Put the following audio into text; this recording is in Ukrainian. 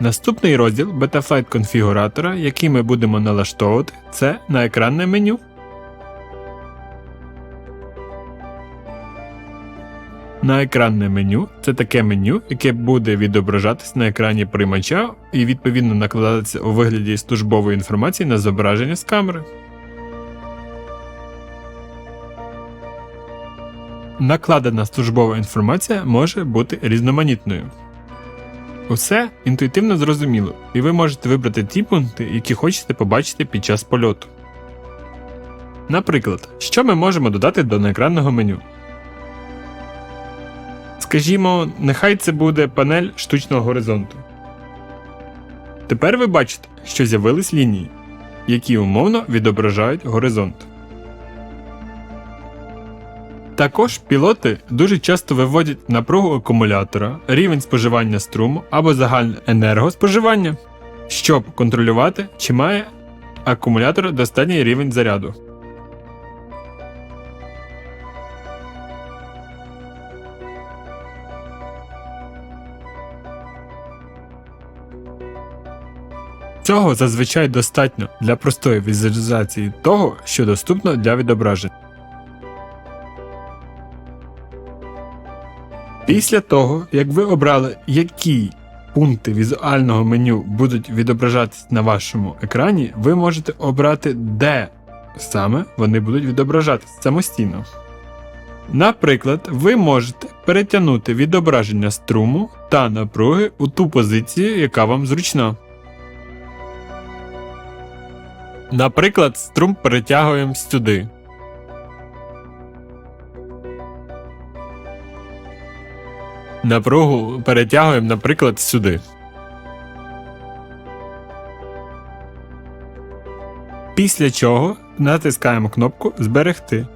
Наступний розділ Betaflight конфігуратора, який ми будемо налаштовувати, це на екранне меню. На екранне меню це таке меню, яке буде відображатись на екрані приймача і відповідно накладатися у вигляді службової інформації на зображення з камери. Накладена службова інформація може бути різноманітною. Усе інтуїтивно зрозуміло, і ви можете вибрати ті пункти, які хочете побачити під час польоту. Наприклад, що ми можемо додати до неекранного меню. Скажімо, нехай це буде панель штучного горизонту. Тепер ви бачите, що з'явились лінії, які умовно відображають горизонт. Також пілоти дуже часто виводять напругу акумулятора, рівень споживання струму або загальне енергоспоживання, щоб контролювати, чи має акумулятор достатній рівень заряду. Цього зазвичай достатньо для простої візуалізації того, що доступно для відображення. Після того, як ви обрали, які пункти візуального меню будуть відображатись на вашому екрані, ви можете обрати, де саме вони будуть відображатись самостійно. Наприклад, ви можете перетягнути відображення струму та напруги у ту позицію, яка вам зручна. Наприклад, струм перетягуємо сюди. Напругу перетягуємо, наприклад, сюди. Після чого натискаємо кнопку Зберегти.